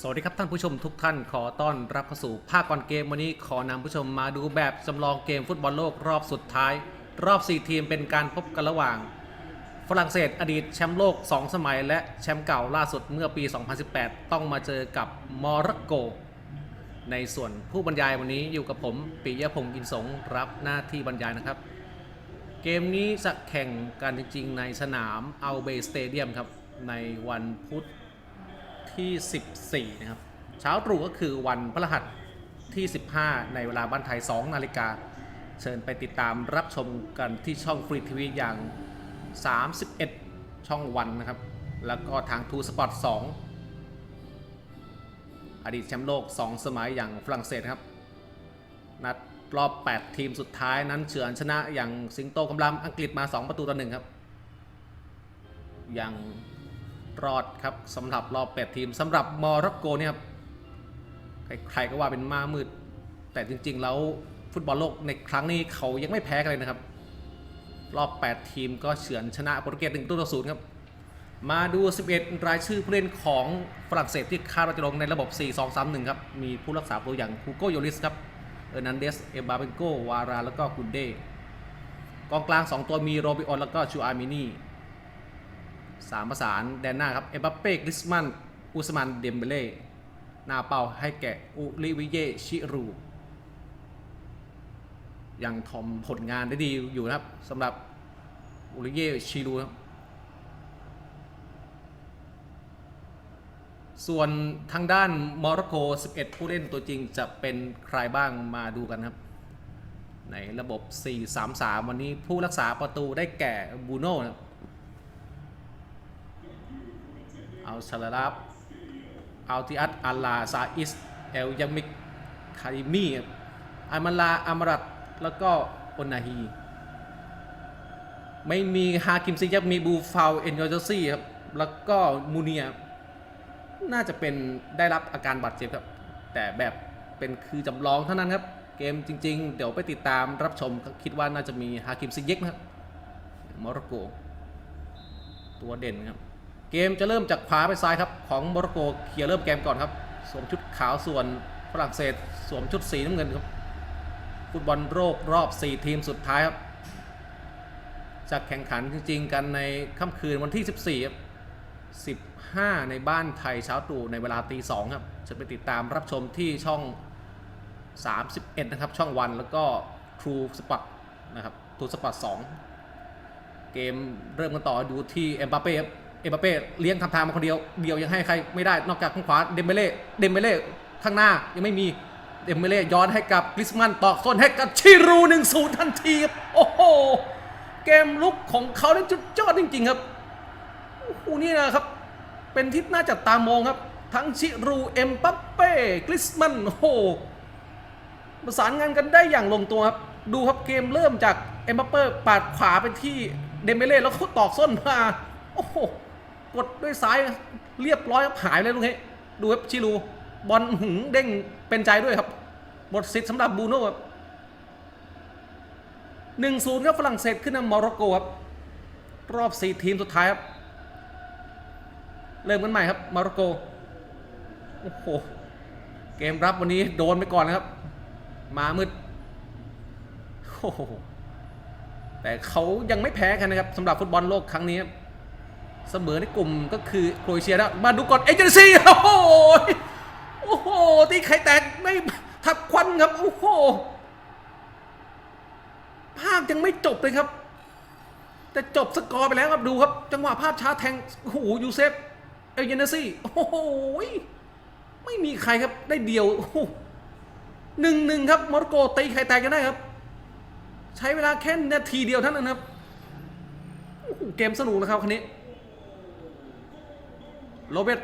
สวัสดีครับท่านผู้ชมทุกท่านขอต้อนรับเข้าสู่ภาคก่อนเกมวันนี้ขอนำผู้ชมมาดูแบบจำลองเกมฟุตบอลโลกรอบสุดท้าย รอบ 4 ทีมเป็นการพบกันระหว่าง ฝรั่งเศสอดีตแชมป์โลก 2 สมัย และแชมป์เก่าล่าสุดเมื่อปี 2018 ต้องมาเจอกับมอร็อกโก ในส่วนผู้บรรยายวันนี้อยู่กับผมปิยพงศ์อินสงรับหน้าที่บรรยายนะครับ เกมนี้จะแข่งกันจริง ๆ ในสนามอัลเบสเตเดียมครับในวันพุธ ที่ 14 นะครับ เช้าตรู่ก็คือวันพฤหัสที่ 15 ในเวลาบ้านไทย 2 นาฬิกา เชิญไปติดตามรับชมกันที่ช่องฟรีทีวีอย่าง 31 ช่องวันนะครับ แล้วก็ทางทูสปอร์ต2อดีตแชมป์โลก 2 สมัยอย่างฝรั่งเศสครับ นัดรอบ 8 ทีมสุดท้ายนั้นเฉือนชนะอย่างสิงโตกำลังอังกฤษมา 2 ประตูต่อหนึ่งครับ อยัง รอดครับสำหรับรอบ8ทีมสำหรับมอร็อกโกเนี่ยครับใครก็ว่าเป็นม้ามืด แต่จริง ๆ แล้วฟุตบอลโลกในครั้งนี้เขายังไม่แพ้กันเลยนะครับ รอบ 8 ทีมก็เฉือนชนะโปรตุเกส1ตัวต่อศูนย์ครับ มาดู 11 รายชื่อผู้เล่นของฝรั่งเศสที่คาดว่าจะลงในระบบ 4-2-3-1 ครับ มีผู้รักษาประตูอย่างคูโกโยลิสครับเออร์นันเดส เอบาเบนโกวารา แล้วก็กุนเดกองกลาง 2 ตัวมีโรบิออนแล้วก็ชูอาร์มินี สามประสานแดนหน้าครับ เอมบัปเป้กริสมัน อุสมันเดมเบเล่หน้าเป้าให้แก่อุลิวิเยชิรูยังทอมผลงานได้ดีอยู่นะครับสำหรับอุลิเยชิรูครับส่วนทางด้านโมร็อกโก 11 ผู้เล่นตัวจริงจะเป็นใครบ้างมาดูกันครับ ในระบบ 4-3-3 วันนี้ผู้รักษาประตูได้แก่บูโน่นะครับเอาชาลารับเอาติอัตอัลลาซาอิสเอลยามิกคาริมีครับอามาลาอามรัตแล้วก็โอนาฮี ไม่มีฮาคิมซิยับมีบูฟาวเอ็นยอร์ซี่ครับ แล้วก็มูเนีย น่าจะเป็นได้รับอาการบาดเจ็บครับ แต่แบบเป็นคือจำลองเท่านั้นครับ เกมจริง ๆ เดี๋ยวไปติดตามรับชมคิดว่าน่าจะมีฮาคิมซิเย็กนะครับโมร็อกโกตัวเด่นครับ เกมจะเริ่มจากขวาไปซ้ายครับ ของโมร็อกโกเคลียร์เริ่มเกมก่อนครับ สวมชุดขาวส่วนฝรั่งเศสสวมชุดสีน้ำเงินครับ ฟุตบอลโลกรอบ 4 ทีมสุดท้ายครับจะแข่งขันจริง ๆ กันในค่ำคืนวันที่ 14 ครับ 15 ในบ้านไทยเช้าตรู่ในเวลาตีสองครับ จะไปติดตามรับชมที่ช่อง 31 นะครับ ช่องวันแล้วก็ True Spot นะครับ True Spot 2 เกมเริ่มกันต่อดูที่เอ็มบัปเป้ครับ เอ็มบัปเป้เลี้ยงทำทางมาคนเดียวเดียวยังให้ใครไม่ได้นอกจากข้างขวาเดมเบเล่เดมเบเล่ข้างหน้ายังไม่มีเดมเบเล่ย้อนให้กับกริสมันตอกส้นให้กับชิรูหนึ่งศูนย์ทันทีครับโอ้โหเกมลุกของเขานี่จุดยอดจริง ๆ ครับโอ้โหนี่นะครับเป็นที่น่าจับตามองครับ ทั้งชิรูเอ็มปัปเป้กริสมันโอ้โหประสานงานกันได้อย่างลงตัวครับดูครับเกมเริ่มจากเอ็มปัปเป้ปาดขวาไปที่เดมเบเล่แล้วเขาตอกส้นมาโอ้โห กดด้วยซ้ายเรียบร้อยหายเลยลุงเฮ้ดูครับชิรูบอลหึงเด้งเป็นใจด้วยครับหมดสิทธิ์สำหรับบูโน่ครับหนึ่งศูนย์ครับฝรั่งเศสขึ้นนำโมร็อกโกครับรอบ4ทีมสุดท้ายครับ เริ่มกันใหม่ครับมร็อกโกโอ้โหเกมรับวันนี้โดนไปก่อนนะครับ มามืดโอ้โหแต่เขายังไม่แพ้กันนะครับสำหรับฟุตบอลโลกครั้งนี้ครับ เสมอในกลุ่มก็คือโครเอเชียแล้วมาดูก่อนเอเจนซี่โอ้โหโอ้โหตีไข่แตกไม่ทับควันครับโอ้โหภาพยังไม่จบเลยครับ แต่จบสกอร์ไปแล้วครับดูครับ จังหวะภาพช้าแทงโอ้โหยูเซฟเอเยนซี่โอ้โหไม่มีใครครับได้เดียวหนึ่งหนึ่งครับมอร์โกตีใครแตกกันได้ครับ ใช้เวลาแค่นาทีเดียวเท่านั้นครับเกมสนุกนะครับคันนี้ โรเบร์ต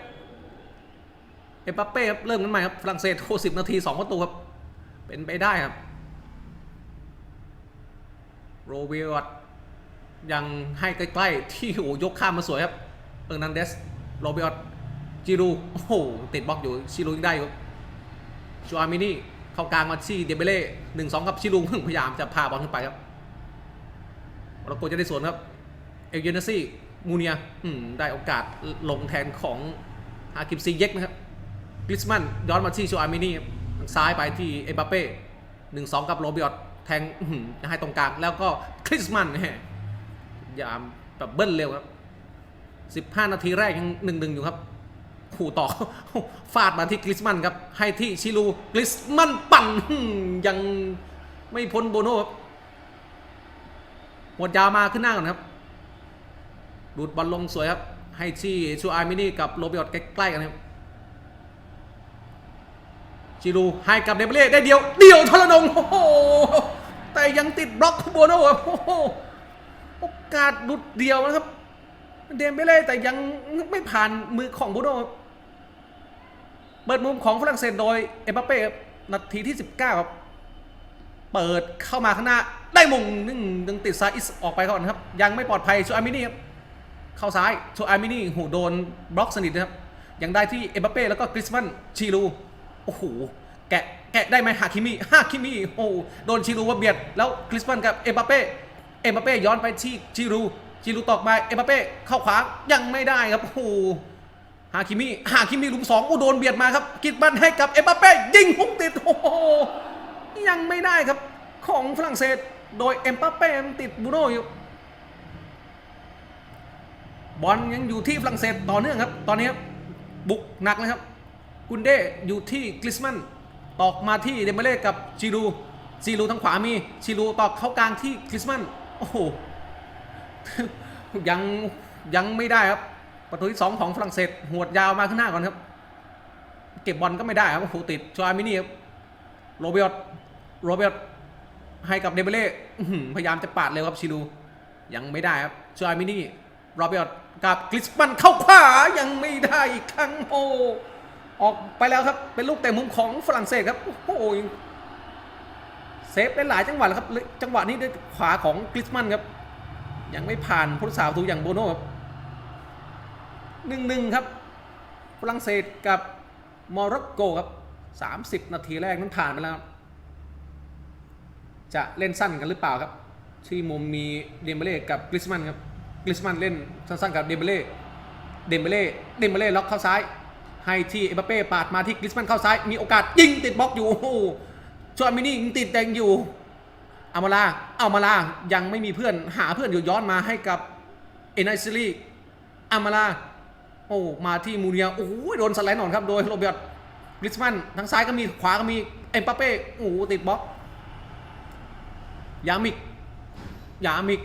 เอ็มบัปเป้ครับเริ่มกันใหม่ครับฝรั่งเศสโคสิบนาทีสองประตูครับ เป็นไปได้ครับ โรเบิร์ตยังให้ใกล้ๆ ที่โอ้ยกข้ามมาสวยครับเออร์นันเดสโรเบิร์ตจิรูโอ้โหติดบล็อกอยู่ชิรูยังได้อยู่ชูอามินี่เข้ากลางมาที่เดเบเล่หนึ่งสองครับชิรูพยายามจะพาบอลขึ้นไปครับเราโกจะได้สวนครับเอลเยนซี่ มูเนียได้โอกาสลงแทนของฮาคิมซีเย็กนะครับกริสมันย้อนมาที่โชอามินีครับทางซ้ายไปที่เอ็มบัปเป้หนึ่งสองกับโรบิออตแทงให้ตรงกลางแล้วก็คริสมันแหมยามแบบเบิ้ลเร็วครับ 15 นาทีแรกยังหนึ่งหนึ่งอยู่ครับ ขู่ต่อฟาดมาที่กริสมันครับ ให้ที่ชิลูกริสมันปั่นยังไม่พ้นโบโน่ครับหมดยาวมาขึ้นหน้าก่อนครับ ดูดบอลลงสวยครับ ให้ที่ชูอาร์มินี่กับโรเบิร์ตใกล้ๆกันครับจิรูให้กับเดเบเล่ได้เดียว เดียวทรนงโอ้โหแต่ยังติดบล็อกโบโน่ครับโอ้โหโอกาสดุดเดียวนะครับ เดมเบเล่แต่ยังไม่ผ่านมือของโบโน่เปิดมุมของฝรั่งเศสโดยเอ็มบัปเป้นาทีที่ 19 ครับ เปิดเข้ามาข้างหน้า ได้มงนึงยังติดซาอิสออกไปก่อนครับ ยังไม่ปลอดภัยชูอาร์มินี่ครับ เข้าซ้ายโชอามินี่หูโดนบล็อกสนิทนะครับ ยังได้ที่เอ็มบัปเป้แล้วก็กริสมันชีรูโอ้โหแกะแกะได้ไหมฮาคิมิฮาคิมิโอ้โดนชีรูว่าเบียดแล้วกริสมันกับเอ็มบัปเป้เอ็มบัปเป้ย้อนไปที่ชีรูชีรูตอกมาเอ็มบัปเป้เข้าขวายังไม่ได้ครับโอ้โหฮาคิมิฮาคิมิลุมสองโอ้โดนเบียดมาครับกริสมันให้กับเอ็มบัปเป้ยิงหุ้มติดโอ้โหยังไม่ได้ครับของฝรั่งเศสโดยเอ็มบัปเป้ติดบูโน่อยู่ บอลยังอยู่ที่ฝรั่งเศสต่อเนื่องครับ ตอนนี้ครับบุกหนักเลยครับกุนเดอยู่ที่กลิสมันตอกมาที่เดมเบเล่กับจิรูจิรูทางขวามีจิรูตอกเข้ากลางที่กลิสมันโอ้โหยังยังไม่ได้ครับ ประตูที่ 2 ของฝรั่งเศสหวดยาวมาข้างหน้าก่อนครับ เก็บบอลก็ไม่ได้ครับโอ้โหติดชอามินี่ครับโรเบิร์ตโรเบิร์ตให้กับเดมเบเล่พยายามจะปาดเร็วครับชิลูยังไม่ได้ครับชอามินี่โรเบิร์ต กับกริสมันเข้าขวายังไม่ได้อีกครั้งโอ้ออกไปแล้วครับเป็นลูกแต่มุมของฝรั่งเศสครับโอ้โหเซฟได้หลายจังหวะแล้วครับเลยจังหวะนี้ด้วยขวาของกริสมันครับ ยังไม่ผ่านผู้รักษาประตูอย่างโบโน่ครับหนึ่งหนึ่งครับฝรั่งเศสกับโมร็อกโกครับ30นาทีแรกนั้นผ่านไปแล้ว จะเล่นสั้นกันหรือเปล่าครับ ที่มุมมีเดมเบเล่กับกริสมันครับ กริสมันเล่นสั้นๆกับเดมเบเล่ เดมเบเล่ เดมเบเล่ล็อกเข้าซ้าย ให้ที่เอ็มบัปเป้ปาดมาที่กริสมันเข้าซ้าย มีโอกาสยิงติดบล็อกอยู่โอ้ชวนมินี่ยิงติดแดงอยู่อามาลาอามาลายังไม่มีเพื่อนหาเพื่อนอยู่ย้อนมาให้กับเอเนซิลีอามาลาโอ้มาที่มูเนียโอ้โหโดนสไลด์หนอนครับโดยโรเบิร์ตกริสมันทางซ้ายก็มีขวาก็มีเอ็มบัปเป้โอ้ติดบล็อกยามิกยามิก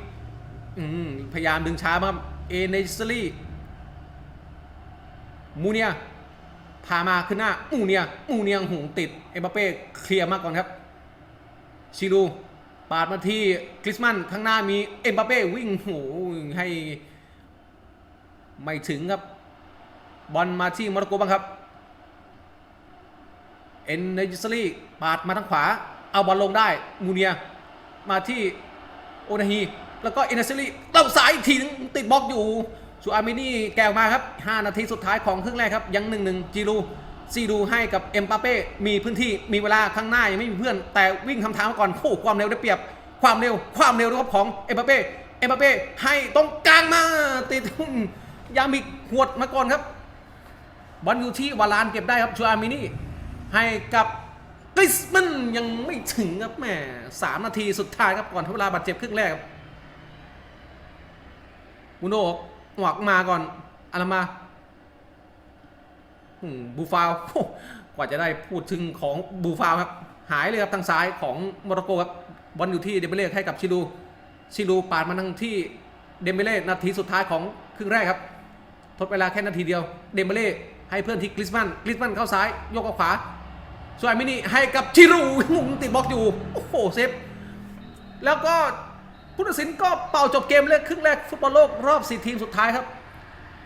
อืมพยายามดึงช้ามาเอเนสลีมูเนียพามาขึ้นหน้ามูเนียมูเนียหูติดเอ็มบัปเป้เคลียร์มาก่อนครับชิลูปาดมาที่คริสมันข้างหน้ามีเอ็มบัปเป้วิ่งโหให้ไม่ถึงครับ บอลมาที่โมร็อกโกบ้างครับเอ็นเนสลีปาดมาทางขวา เอาบอลลงได้ มูเนีย มาที่โอนาฮี แล้วก็อเนเซลีเล่าสายทีนึงติดบล็อกอยู่ชูอาร์มินี่แกวมาครับ 5 นาทีสุดท้ายของครึ่งแรกครับ ยัง 1-1จีรูซีดูให้กับเอ็มปาเป้ มีพื้นที่มีเวลาข้างหน้ายังไม่มีเพื่อน แต่วิ่งทำทางมาก่อนโอ้ความเร็วได้เปรียบ ความเร็ว ความเร็วนะครับของเอ็มปาเป้เอ็มปาเป้ให้ตรงกลางมาติดยามิกหวดมาก่อนครับบอลอยู่ที่วาลานเก็บได้ครับชูอาร์มินี่ให้กับกริสมันยังไม่ถึงครับแหมสามนาทีสุดท้ายครับก่อนทเวลาบาดเจ็บครึ่งแรกครับ มูโนหวักมาก่อนอารามาบูฟาวกว่าจะได้พูดถึงของบูฟาวครับ หายเลยครับทางซ้ายของโมร็อกโกครับบอลอยู่ที่เดมเบเล่ให้กับชิลูชิลูปาดมาทางที่เดมเบเล่นาทีสุดท้ายของครึ่งแรกครับ ทดเวลาแค่นาทีเดียวเดมเบเล่ให้เพื่อนที่กริสมันกริสมันเข้าซ้ายยกเข้าขวาสวยมินิให้กับชิรูมุงติดบล็อกอยู่ โอ้โหเซฟแล้วก็ ผู้ตัดสินก็เป่าจบเกมเลยครึ่งแรกฟุตบอลโลกรอบ 4 ทีมสุดท้ายครับ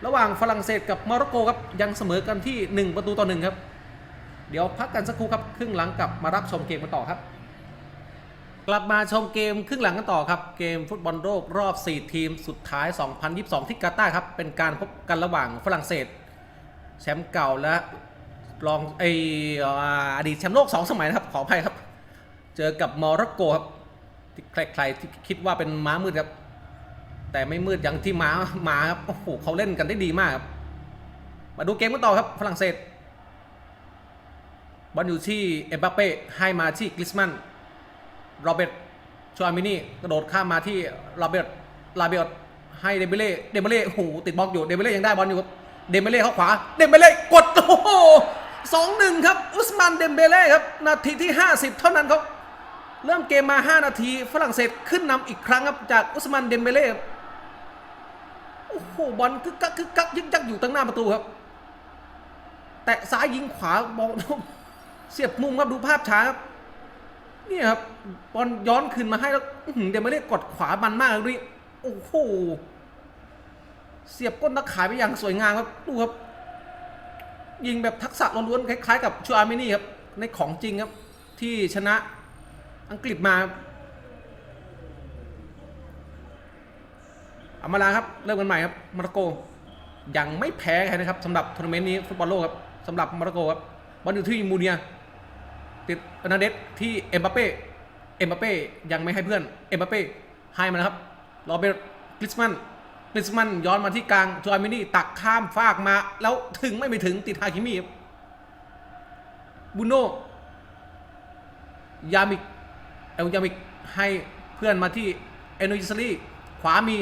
ระหว่างฝรั่งเศสกับโมร็อกโกครับยังเสมอกันที่ 1 ประตูต่อ1ครับ เดี๋ยวพักกันสักครู่ครับ ครึ่งหลังกลับมารับชมเกมกันต่อครับ กลับมาชมเกมครึ่งหลังกันต่อครับ เกมฟุตบอลโลกรอบ 4 ทีมสุดท้าย 2022 ที่กาตาร์ครับเป็นการพบกันระหว่างฝรั่งเศส แชมป์เก่าและรองไออดีตแชมป์โลก 2 สมัยนะครับขออภัยครับ เจอกับโมร็อกโกครับ ใครๆที่คิดว่าเป็นม้ามืดครับ แต่ไม่มืดอย่างที่ม้ามาครับโอ้โหเขาเล่นกันได้ดีมากครับมาดูเกมกันต่อครับฝรั่งเศสบอลอยู่ที่เอ็มบัปเป้ให้มาที่กริสมันโรเบิร์ตชวมินี่กระโดดข้ามมาที่โรเบิร์ตลาเบลให้เดเบเล่เดเบเล่โอ้โหติดบล็อกอยู่เดเบเล่ยังได้บอลอยู่ครับเดเบเล่เข้าขวาเดเบเล่กดโอ้โหสองหนึ่งครับอุสมานเดมเบเล่ครับนาทีที่ 50 เท่านั้นครับ เริ่มเกมมา 5 นาที ฝรั่งเศสขึ้นนำอีกครั้งครับ จากอุสมานเดมเบเล่โอ้โหบอลคึกกักคึกกักยึกยักอยู่ตั้งหน้าประตูครับ แตะซ้ายยิงขวาบอลเสียบมุมครับดูภาพช้าครับนี่ครับบอลย้อนคืนมาให้แล้วเดมเบเล่กดขวามันมากเลยโอ้โหเสียบก้นตะข่ายไปอย่างสวยงามครับดูครับ ยิงแบบทักษะล้วนๆคล้ายๆ กับชูอาร์เมนี่ครับในของจริงครับที่ชนะ อังกฤษมาเอามาลาครับ เริ่มกันใหม่ครับมาร์โกยังไม่แพ้ใครนะครับสำหรับทัวร์นาเมนต์นี้ฟุตบอลโลกครับสำหรับมาร์โกครับบอลอยู่ที่มูเนีย ติดอนาเดสที่เอ็มบัปเป้เอ็มบัปเป้ยังไม่ให้เพื่อนเอ็มบัปเป้ให้มานะครับโรเบร์ตกริสมันกริสมันย้อนมาที่กลางจอยมินี่ตักข้ามฟากมา แล้วถึงไม่ไปถึงติดฮาคิมิครับบุโนยามิก อลยามิกให้เพื่อนมาที่เอโนยิสลีขวามี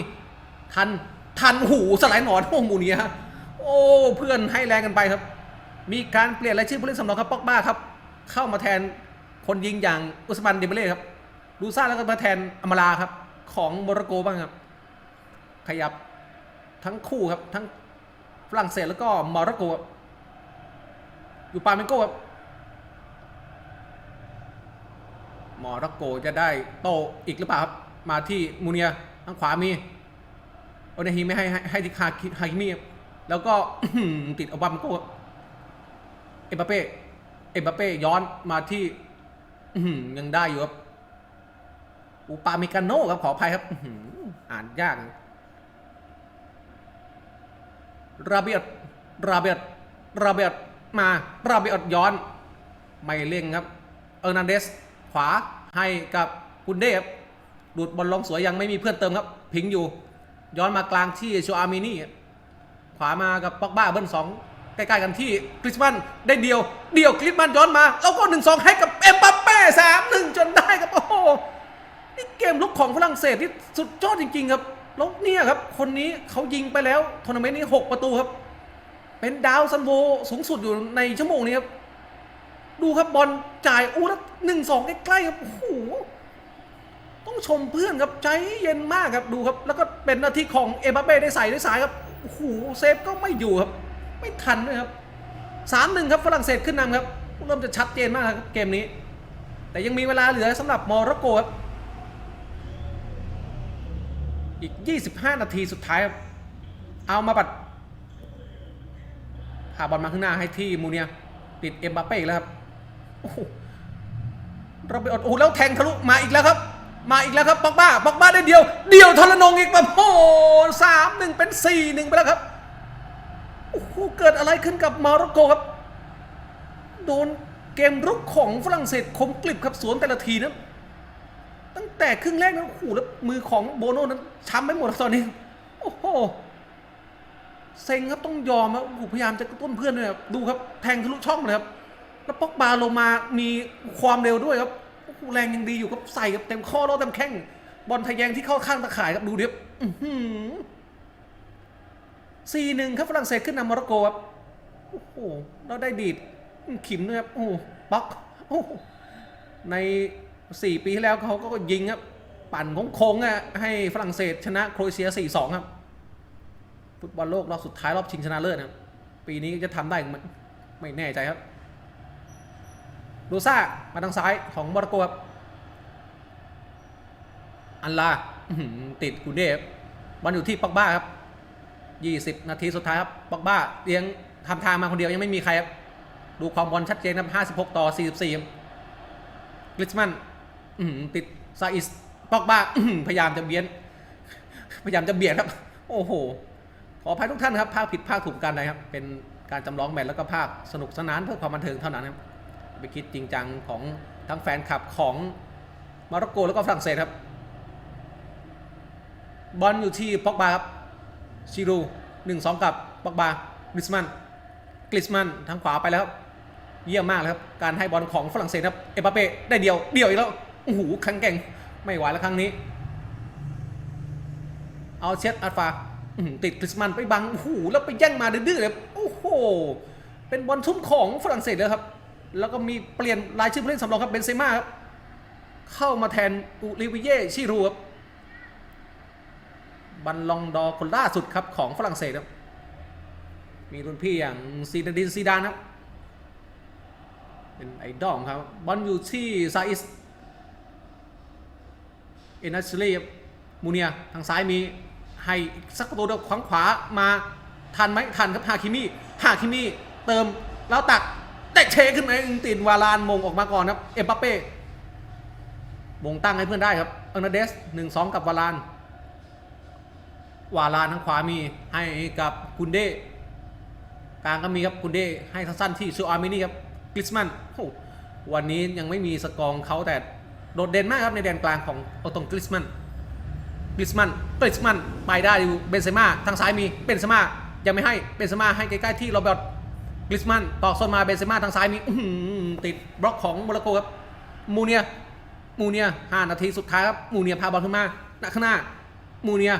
ทันทันหูสไลด์หนอนโอ้หมูเนียโอ้เพื่อนให้แรงกันไปครับ มีการเปลี่ยนรายชื่อผู้เล่นสำรองครับปอกบ้าครับ เข้ามาแทนคนยิงอย่างอุสมันเดเบเล่ครับลูซ่าแล้วก็มาแทนอมาลาครับ ของโมร็อกโกบ้างครับ ขยับทั้งคู่ครับทั้งฝรั่งเศสแล้วก็โมร็อกโกครับอยู่ปาเมนโกครับ โมร็อกโกจะได้โตอีกหรือเปล่าครับ มาที่มูเนียทางขวามีโอเนฮีไม่ให้ให้ให้ที่คาคิฮาคิมิครับแล้วก็ติดอบามโกเอ็มบัปเป้เอ็มบัปเป้ย้อนมาที่ยังได้อยู่ครับอูปาเมกาโน่ครับขออภัยครับอ่านยากราเบียดราเบียดราเบียดมาราเบียดย้อน ไม่เร่งครับ เออร์นันเดส ขวาให้กับกุนเดฟดูดบอลลงสวยยังไม่มีเพื่อนเติมครับ พิงอยู่ ย้อนมากลางที่โชอาร์มินี่ขวามากับป็อกบ้าเบิ้ลสองใกล้ๆกันที่กริสมันได้เดียวเดียวกริสมันย้อนมา แล้วก็หนึ่งสองให้กับเอ็มบัปเป้สามหนึ่งจนได้ครับโอ้โหนี่เกมลุกของฝรั่งเศสที่สุดยอดจริง ๆ ครับแล้วเนี่ยครับ คนนี้เขายิงไปแล้วทัวร์นาเมนต์นี้ 6 ประตูครับ เป็นดาวซันโวสูงสุดอยู่ในชั่วโมงนี้ครับ ดูครับบอลจ่ายอู้แล้วหนึ่งสองใกล้ๆครับโอ้โหต้องชมเพื่อนครับใจเย็นมากครับดูครับ แล้วก็เป็นนาทีของเอ็มบัปเป้ได้ใส่ได้สายครับโอ้โหเซฟก็ไม่อยู่ครับ ไม่ทันด้วยครับสามหนึ่งครับฝรั่งเศสขึ้นนำครับ เริ่มจะชัดเจนมากครับเกมนี้ แต่ยังมีเวลาเหลือสำหรับโมร็อกโกครับอีก 25 นาทีสุดท้ายครับเอามาปัดพาบอลมาข้างหน้าให้ที่มูเนียติดเอ็มบัปเป้อีกแล้วครับ โอ้โหเราไปอดโอ้โหแล้วแทงทะลุมาอีกแล้วครับ มาอีกแล้วครับบอกบ้าบอกบ้าได้เดียว เดียวทรนงอีกแบบโอ้สามหนึ่งเป็นสี่หนึ่งไปแล้วครับโอ้โหเกิดอะไรขึ้นกับมาร็อกโกครับ โดนเกมรุกของฝรั่งเศสคมกลิบครับสวนแต่ละทีนะตั้งแต่ครึ่งแรกนะโอ้โหแล้วมือของโบโน่นั้นช้ำไปหมดแล้วตอนนี้โอ้โหเซ็งครับต้องยอมครับพยายามจะกระตุ้นเพื่อนด้วยครับดูครับแทงทะลุช่องเลยครับ แล้วปอกบาลงมามีความเร็วด้วยครับแรงยังดีอยู่ครับใส่กับเต็มข้อแล้วเต็มแข้งบอลทะแยงที่เข้าข้างตะข่ายครับดูเดิครับสี่หนึ่งครับฝรั่งเศสขึ้นนำโมร็อกโกครับโอ้โหแล้วได้ดีดขิมด้วยครับโอ้ป๊อกโอ้ในสี่ปีที่แล้วเขาก็ยิงครับปั่นโค้งๆอะให้ฝรั่งเศสชนะโครเอเชียสี่สองครับ ฟุตบอลโลกรอบสุดท้ายรอบชิงชนะเลิศครับปีนี้จะทำได้ไหมไม่แน่ใจครับ ลูซ่ามาทางซ้ายของมอร์โกครับอันลาติดกูเดฟบอลอยู่ที่ปอกบ้าครับ 20 นาทีสุดท้ายครับปอกบ้าเลี้ยงทำทางมาคนเดียวยังไม่มีใครครับ ดูความบอลชัดเจนครับ56 ต่อ 44ครับกริชมันติดซาอิสปอกบ้าพยายามจะเบียน พยายามจะเบียดครับ โอ้โห ขออภัยทุกท่านครับ ภาคผิดภาคถูกกันนะครับ เป็นการจำลองแมตช์แล้วก็ภาคสนุกสนานเพื่อความบันเทิงเท่านั้นครับ ไปคิดจริงจังของทั้งแฟนคลับของมาร็อกโกแล้วก็ฝรั่งเศสครับ บอลอยู่ที่ป็อกบาครับชิรูหนึ่งสองกับป็อกบากริสมันกริสมันทางขวาไปแล้วครับเยี่ยมมากเลยครับ การให้บอลของฝรั่งเศสครับเอ็มบัปเป้ได้เดียวเดียวอีกแล้วโอ้โหแข็งแก่งไม่ไหวแล้วครั้งนี้ เอาเช็ดอัลฟาติดกริสมันไปบังโอ้โหแล้วไปแย่งมาดื้อๆเลยโอ้โหเป็นบอลทุ่มของฝรั่งเศสเลยครับ แล้วก็มีเปลี่ยนรายชื่อผู้เล่นสำรองครับเบนเซม่าครับเข้ามาแทนอูริวิเย่ชิรูครับบัลลองดอคนล่าสุดครับของฝรั่งเศสครับมีรุ่นพี่อย่างซีดาดินซีดานครับเป็นไอดอลของครับบอลอยู่ที่ซาอิสเอนัสลีครับมูเนียทางซ้ายมีให้สักประตูเดียวขวางขวามาทันไหมทันครับฮาคิมิฮาคิมิเติมแล้วตัก เชขึ้นมาติดวาลานมงออกมาก่อนครับเอ็มบัปเป้มงตั้งให้เพื่อนได้ครับเอร์นาเดสหนึ่งสองกับวาลาน วาลานทางขวามีให้กับกุนเดกลางก็มีครับกุนเดให้สั้นๆที่ซูอาร์มินี่ครับกริสมันโอ้วันนี้ยังไม่มีสกองเขาแต่โดดเด่นมากครับในแดนกลางของโอตงกริสมันกริสมันกริสมันไปได้อยู่เบนเซม่าทางซ้ายมีเบนเซม่ายังไม่ให้เบนเซม่าให้ใกล้ๆที่โรเบิร์ต กริสมันต่อโซนมาเบนเซม่าทางซ้ายมีติดบล็อกของโมร็อกโกครับมูเนียมูเนียห้านาทีสุดท้ายครับมูเนียพาบอลขึ้นมาหน้าข้างหน้ามูเนีย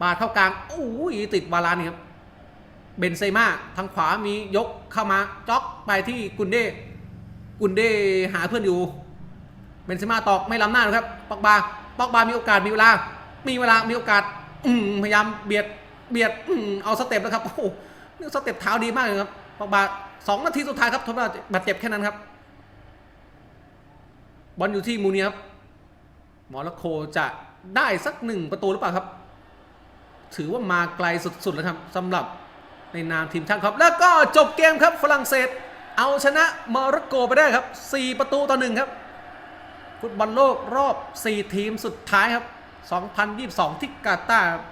ปาดเข้ากลางโอ้ยติดวาลานี่ครับเบนเซม่าทางขวามียกเข้ามาจ็อกไปที่กุนเดกุนเดหาเพื่อนอยู่เบนเซม่าตอกไม่ล้ำหน้านะครับปอกบาปอกบามีโอกาสมีเวลา มีเวลามีโอกาสพยายามเบียดเบียดเอาสเต็ปนะครับโอ้โหสเต็ปเท้าดีมากเลยครับ ปอกบาสองนาทีสุดท้ายครับทนบาดเจ็บแค่นั้นครับ บอลอยู่ที่มูเนียครับมอร็อกโกจะได้สักหนึ่งประตูหรือเปล่าครับ ถือว่ามาไกลสุดๆแล้วครับสำหรับในนามทีมชาติครับ แล้วก็จบเกมครับฝรั่งเศส เอาชนะโมร็อกโกไปได้ครับ 4 ประตูต่อหนึ่งครับฟุตบอลโลกรอบ 4 ทีมสุดท้ายครับ 2022 ที่กาตาร์ครับ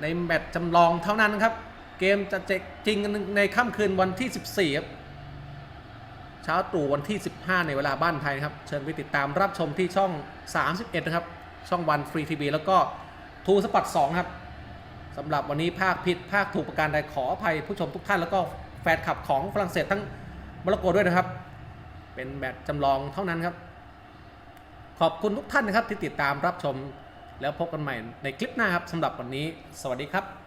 ในแมตช์จำลองเท่านั้นครับ เกมจะจจริงในค่ำคืนวันที่ 14 ครับ เช้าตรู่วันที่ 15 ในเวลาบ้านไทยนะครับ เชิญไปติดตามรับชมที่ช่อง 31 นะครับ ช่องวันฟรีทีวีแล้วก็ทูสปอต2ครับสำหรับวันนี้ภาคผิดภาคถูกประการใดขออภัยผู้ชมทุกท่านแล้วก็แฟนคลับของฝรั่งเศสทั้งโมร็อกโกด้วยนะครับ เป็นแบบจำลองเท่านั้นครับ ขอบคุณทุกท่านนะครับที่ติดตามรับชมแล้วพบกันใหม่ในคลิปหน้าครับสำหรับวันนี้ สวัสดีครับ